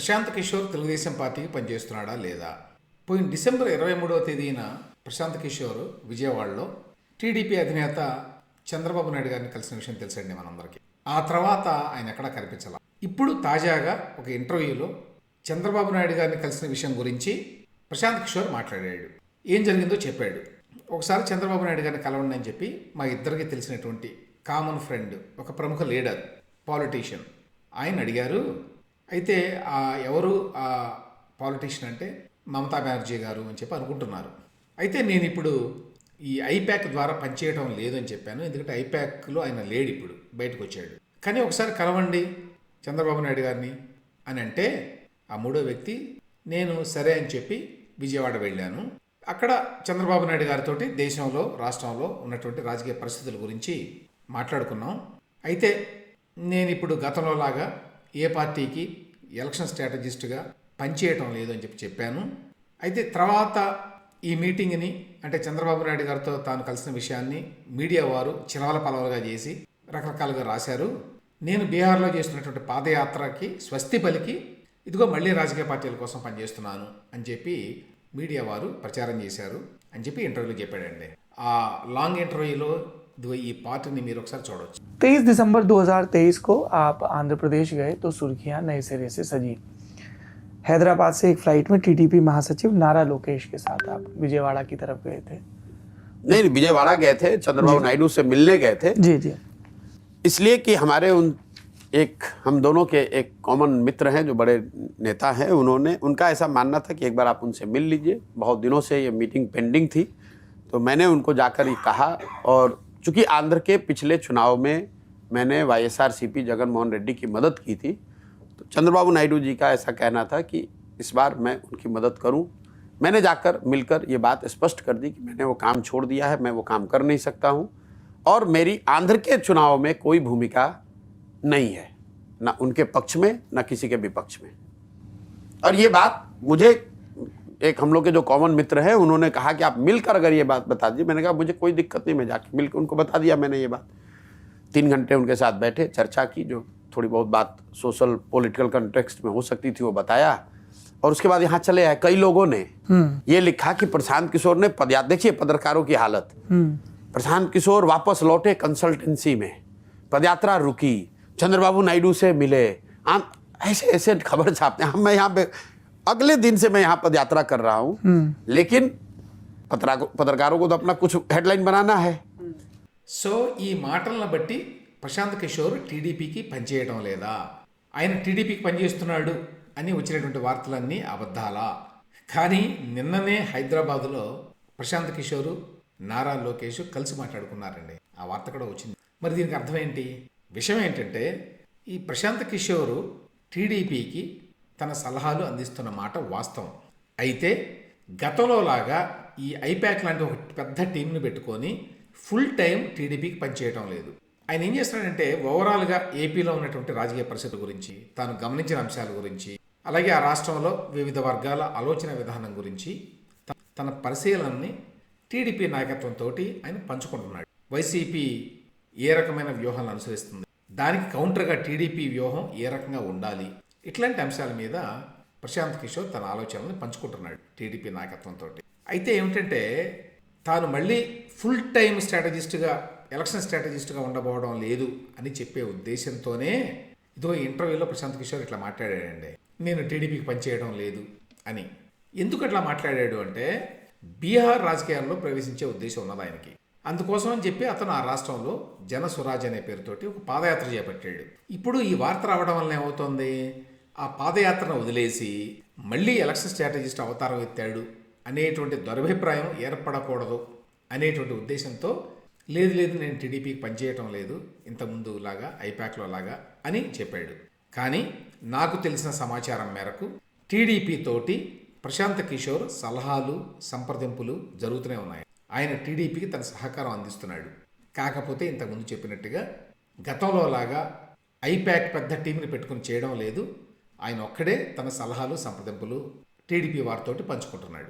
ప్రశాంత్ కిషోర్ తెలుగుదేశం పార్టీకి పనిచేస్తున్నాడా లేదా? పోయిన డిసెంబర్ ఇరవై మూడవ తేదీన ప్రశాంత్ కిషోర్ విజయవాడలో టీడీపీ అధినేత చంద్రబాబు నాయుడు గారిని కలిసిన విషయం తెలుసండి మనందరికీ. ఆ తర్వాత ఆయన ఎక్కడా కనిపించాల. ఇప్పుడు తాజాగా ఒక ఇంటర్వ్యూలో చంద్రబాబు నాయుడు గారిని కలిసిన విషయం గురించి ప్రశాంత్ కిషోర్ మాట్లాడాడు. ఏం జరిగిందో చెప్పాడు. ఒకసారి చంద్రబాబు నాయుడు గారిని కలవండి అని చెప్పి మా ఇద్దరికి తెలిసినటువంటి కామన్ ఫ్రెండ్ ఒక ప్రముఖ లీడర్ పాలిటీషియన్ ఆయన అడిగారు అయితే ఎవరు ఆ పాలిటీషియన్ అంటే మమతా బెనర్జీ గారు అని చెప్పి అనుకుంటున్నారు. అయితే నేను ఇప్పుడు ఈ ఐప్యాక్ ద్వారా పనిచేయడం లేదని చెప్పాను. ఎందుకంటే ఐప్యాక్లో ఆయన లేడు ఇప్పుడు బయటకు వచ్చాడు. కానీ ఒకసారి కలవండి చంద్రబాబు నాయుడు గారిని అని అంటే ఆ మూడో వ్యక్తి నేను సరే అని చెప్పి విజయవాడ వెళ్ళాను. అక్కడ చంద్రబాబు నాయుడు గారితో దేశంలో రాష్ట్రంలో ఉన్నటువంటి రాజకీయ పరిస్థితుల గురించి మాట్లాడుకున్నాం. అయితే నేను ఇప్పుడు గతంలో లాగా ఏ పార్టీకి ఎలక్షన్ స్ట్రాటజిస్ట్గా పనిచేయటం లేదు అని చెప్పి చెప్పాను. అయితే తర్వాత ఈ మీటింగ్ని అంటే చంద్రబాబు నాయుడు గారితో తాను కలిసిన విషయాన్ని మీడియా వారు చిలవల పలవలుగా చేసి రకరకాలుగా రాశారు. నేను బీహార్లో చేస్తున్నటువంటి పాదయాత్రకి స్వస్తి పలికి ఇదిగో మళ్ళీ రాజకీయ పార్టీల కోసం పనిచేస్తున్నాను అని చెప్పి మీడియా వారు ప్రచారం చేశారు అని చెప్పి ఇంటర్వ్యూలో చెప్పాడండి. ఆ లాంగ్ ఇంటర్వ్యూలో ఈ పార్టీని మీరు ఒకసారి చూడవచ్చు तेईस दिसंबर 2023 को आप आंध्र प्रदेश गए तो सुर्खियाँ नए सिरे से सजी। हैदराबाद से एक फ़्लाइट में टीडीपी महासचिव नारा लोकेश के साथ आप विजयवाड़ा की तरफ़ गए थे। नहीं नहीं, विजयवाड़ा गए थे चंद्रबाबू नायडू से मिलने गए थे। जी जी। इसलिए कि हमारे उन एक हम दोनों के एक कॉमन मित्र हैं जो बड़े नेता हैं उन्होंने उनका ऐसा मानना था कि एक बार आप उनसे मिल लीजिए। बहुत दिनों से ये मीटिंग पेंडिंग थी तो मैंने उनको जाकर ये कहा और चूँकि आंध्र के पिछले चुनाव में मैंने Y S R C P Jagan Mohan Reddy की मदद की थी तो चंद्रबाबू नायडू जी का ऐसा कहना था कि इस बार मैं उनकी मदद करूँ। मैंने जाकर मिलकर ये बात स्पष्ट कर दी कि मैंने वो काम छोड़ दिया है, मैं वो काम कर नहीं सकता हूँ। और मेरी आंध्र के चुनाव में कोई भूमिका नहीं है, ना उनके पक्ष में, ना किसी के विपक्ष में। और ये बात मुझे एक हम लोग के जो कॉमन मित्र हैं उन्होंने कहा कि आप मिलकर अगर ये बात बता दीजिए। मैंने कहा मुझे कोई दिक्कत नहीं मैं जाके मिलकर उनको बता दिया मैंने ये बात। तीन घंटे उनके साथ बैठे चर्चा की जो थोड़ी बहुत बात सोशल पॉलिटिकल कंटेक्स्ट में हो सकती थी वो बताया। और उसके बाद यहाँ चले आए कई लोगों ने। ये लिखा कि प्रशांत किशोर ने पदयात्रा देखिए पत्रकारों की हालत। प्रशांत किशोर वापस लौटे कंसल्टेंसी में। पदयात्रा रुकी चंद्रबाबू नायडू से मिले। ऐसे ऐसे खबर छापते हैं। हम मैं यहाँ पे अगले दिन से मैं यहाँ पदयात्रा कर रहा हूँ लेकिन पत्रकारों पत्रकारों को तो अपना कुछ हेडलाइन बनाना है సో ఈ మాటలను బట్టి ప్రశాంత్ కిషోర్ టీడీపీకి పనిచేయడం లేదా ఆయన టీడీపీకి పనిచేస్తున్నాడు అని వచ్చినటువంటి వార్తలన్నీ అబద్ధాలా కానీ నిన్ననే హైదరాబాదులో ప్రశాంత్ కిషోర్ నారా లోకేష్ కలిసి మాట్లాడుకున్నారండి ఆ వార్త కూడా వచ్చింది మరి దీనికి అర్థం ఏంటి విషయం ఏంటంటే ఈ ప్రశాంత్ కిషోర్ టీడీపీకి తన సలహాలు అందిస్తున్న మాట వాస్తవం. అయితే గతంలో లాగా ఈ ఐపాక్ లాంటి ఒక పెద్ద టీంని పెట్టుకొని ఫుల్ టైం టీడీపీకి పనిచేయటం లేదు. ఆయన ఏం చేస్తున్నాడంటే ఓవరాల్గా ఏపీలో ఉన్నటువంటి రాజకీయ పరిస్థితుల గురించి తాను గమనించిన అంశాల గురించి అలాగే ఆ రాష్ట్రంలో వివిధ వర్గాల ఆలోచన విధానం గురించి తన పరిశీలనని టీడీపీ నాయకత్వంతో ఆయన పంచుకుంటున్నాడు. వైసీపీ ఏ రకమైన వ్యూహాలను అనుసరిస్తుంది? దానికి కౌంటర్గా టీడీపీ వ్యూహం ఏ రకంగా ఉండాలి? ఇట్లాంటి అంశాల మీద ప్రశాంత్ కిషోర్ తన ఆలోచనల్ని పంచుకుంటున్నాడు టీడీపీ నాయకత్వంతో అయితే ఏమిటంటే తాను మళ్ళీ ఫుల్ టైం స్ట్రాటజిస్ట్గా ఎలక్షన్ స్ట్రాటజిస్ట్గా ఉండబోవడం లేదు అని చెప్పే ఉద్దేశంతోనే ఇదో ఇంటర్వ్యూలో ప్రశాంత్ కిషోర్ ఇట్లా మాట్లాడాడండి. నేను టీడీపీకి పనిచేయడం లేదు అని. ఎందుకు అట్లా మాట్లాడాడు అంటే బీహార్ రాజకీయాల్లో ప్రవేశించే ఉద్దేశం ఉన్నది ఆయనకి. అందుకోసం అని చెప్పి అతను ఆ రాష్ట్రంలో జన స్వరాజ్ అనే పేరుతోటి ఒక పాదయాత్ర చేపట్టాడు. ఇప్పుడు ఈ వార్త రావడం వల్ల ఏమవుతోంది? ఆ పాదయాత్రను వదిలేసి మళ్ళీ ఎలక్షన్ స్ట్రాటజిస్ట్ అవతారం ఎత్తాడు అనేటువంటి దురభిప్రాయం ఏర్పడకూడదు అనేటువంటి ఉద్దేశంతో లేదు లేదు నేను టీడీపీకి పనిచేయటం లేదు ఇంతకుముందు లాగా ఐపాక్లో లాగా అని చెప్పాడు. కానీ నాకు తెలిసిన సమాచారం మేరకు టీడీపీ తోటి ప్రశాంత్ కిషోర్ సలహాలు సంప్రదింపులు జరుగుతూనే ఉన్నాయి. ఆయన టీడీపీకి తన సహకారం అందిస్తున్నాడు. కాకపోతే ఇంతకుముందు చెప్పినట్టుగా గతంలో లాగా ఐపాక్ పెద్ద టీంని పెట్టుకుని చేయడం లేదు ఆయన ఒక్కడే తన సలహాలు సంప్రదింపులు టీడీపీ వారితోటి పంచుకుంటున్నాడు.